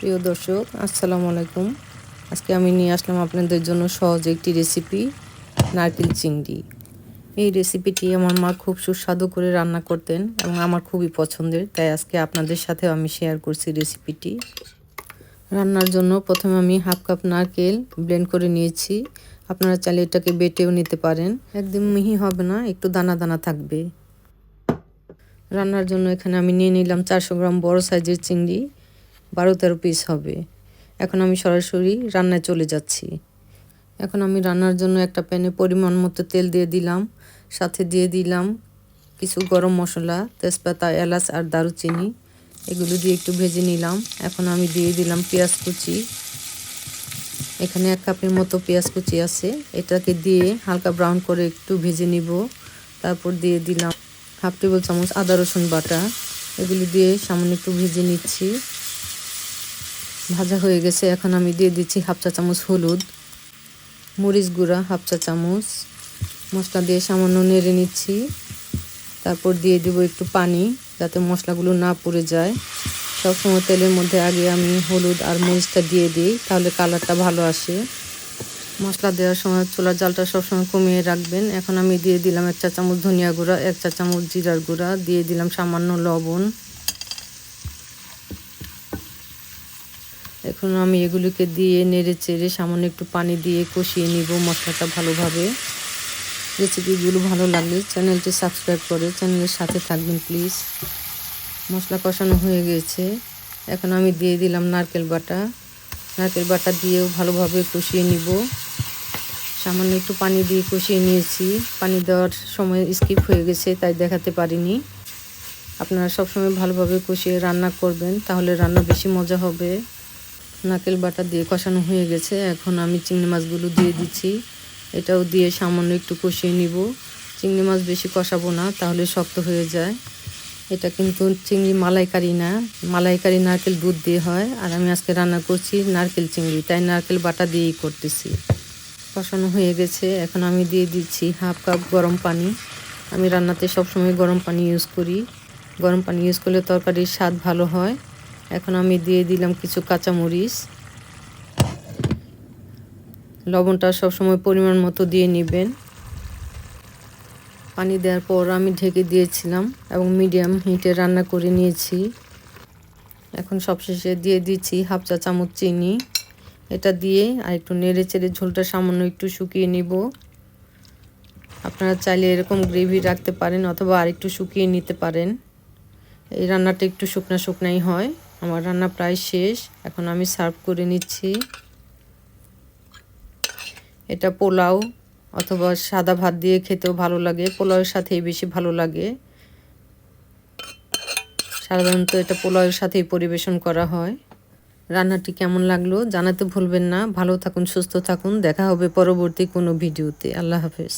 প্রিয় দর্শক, আসসালামু আলাইকুম। আজকে আমি নিয়ে আসলাম আপনাদের জন্য সহজ একটি রেসিপি নারকেল চিংড়ি। এই রেসিপিটি আমার মা খুব সুস্বাদু করে রান্না করতেন এবং আমার খুবই পছন্দের, তাই আজকে আপনাদের সাথেও আমি শেয়ার করছি রেসিপিটি রান্নার জন্য প্রথমে আমি হাফ কাপ নারকেল ব্লেন্ড করে নিয়েছি। আপনারা চাইলে এটাকে বেটেও নিতে পারেন। একদম মিহি হবে না, একটু দানা দানা থাকবে। রান্নার জন্য এখানে আমি নিয়ে নিলাম চারশো গ্রাম বড় সাইজের চিংড়ি। বারো তেরো পিস হবে। এখন আমি সরাসরি রান্নায় চলে যাচ্ছি। এখন আমি রান্নার জন্য একটা প্যানে পরিমাণ মতো তেল দিয়ে দিলাম, সাথে দিয়ে দিলাম কিছু গরম মশলা, তেজপাতা, এলাচ আর দারুচিনি, এগুলো দিয়ে একটু ভেজে নিলাম। এখন আমি দিয়ে দিলাম পেঁয়াজ কুচি। এখানে এক কাপের মতো পেঁয়াজ কুচি আছে। এটাকে দিয়ে হালকা ব্রাউন করে একটু ভেজে নিব। তারপর দিয়ে দিলাম হাফ টেবিল চামচ আদা রসুন বাটা। এগুলি দিয়ে সামান্য একটু ভেজে নিচ্ছি। ভাজা হয়ে গেছে। এখন আমি দিয়ে দিচ্ছি হাফ চা চামচ হলুদ, মরিচ গুঁড়া, হাফ চা চামচ। মশলা দিয়ে সামান্য নেড়ে নিচ্ছি। তারপর দিয়ে দিব একটু পানি, যাতে মশলাগুলো না পুড়ে যায়। সবসময় তেলের মধ্যে আগে আমি হলুদ আর মরিচটা দিয়ে দিই, তাহলে কালারটা ভালো আসে। মশলা দেওয়ার সময় চুলার জালটা সবসময় কমিয়ে রাখবেন। এখন আমি দিয়ে দিলাম এক চা চামচ ধনিয়া গুঁড়া, এক চা চামচ জিরার গুঁড়া, দিয়ে দিলাম সামান্য লবণ। এখন আমি এগুলোকে দিয়ে নেড়ে চেড়ে সামান্য একটু পানি দিয়ে কষিয়ে নিব মশলাটা ভালোভাবে। রেসিপিগুলো ভালো লাগলে চ্যানেলটি সাবস্ক্রাইব করে চ্যানেলের সাথে থাকবেন, প্লিজ। মশলা কষানো হয়ে গেছে। এখন আমি দিয়ে দিলাম নারকেল বাটা। নারকেল বাটা দিয়েও ভালোভাবে কষিয়ে নিব। সামান্য একটু পানি দিয়ে কষিয়ে নিয়েছি। পানি দেওয়ার সময় স্কিপ হয়ে গেছে, তাই দেখাতে পারিনি। আপনারা সবসময় ভালোভাবে কষিয়ে রান্না করবেন, তাহলে রান্না বেশি মজা হবে। নারকেল বাটা দিয়ে কষানো হয়ে গেছে। এখন আমি চিংড়ি মাছগুলো দিয়ে দিচ্ছি। এটাও দিয়ে সামান্য একটু কষিয়ে নিব। চিংড়ি মাছ বেশি কষাবো না, তাহলে শক্ত হয়ে যায়। এটা কিন্তু চিংড়ি মালাইকারি না। মালাইকারি নারকেল দুধ দিয়ে হয়। আর আমি আজকে রান্না করছি নারকেল চিংড়ি, তাই নারকেল বাটা দিয়েই করতেছি। কষানো হয়ে গেছে। এখন আমি দিয়ে দিচ্ছি হাফ কাপ গরম পানি। আমি রান্নাতে সবসময় গরম পানি ইউজ করি। গরম পানি ইউজ করলে তরকারির স্বাদ ভালো হয়। এখন আমি দিয়ে দিলাম কিছু কাঁচামরিচ। লবণটা সবসময় পরিমাণ মতো দিয়ে নেবেন। পানি দেওয়ার পর আমি ঢেকে দিয়েছিলাম এবং মিডিয়াম হিটে রান্না করে নিয়েছি। এখন সবশেষে দিয়ে দিচ্ছি হাফ চা চামচ চিনি। এটা দিয়ে আর একটু নেড়ে চেড়ে ঝোলটা সামান্য একটু শুকিয়ে নিব। আপনারা চাইলে এরকম গ্রেভি রাখতে পারেন অথবা আর একটু শুকিয়ে নিতে পারেন। এই রান্নাটা একটু শুকনা শুকনাই হয়। আমার রান্না প্রায় শেষ। এখন আমি সার্ভ করে নিচ্ছি। এটা পোলাও অথবা সাদা ভাত দিয়ে খেতেও ভালো লাগে। পোলাওয়ের সাথেই বেশি ভালো লাগে। সাধারণত এটা পোলাওয়ের সাথেই পরিবেশন করা হয়। রান্নাটি কেমন লাগল জানাতে ভুলবেন না। ভালো থাকুন, সুস্থ থাকুন। দেখা হবে পরবর্তী কোনো ভিডিওতে। আল্লাহ হাফেজ।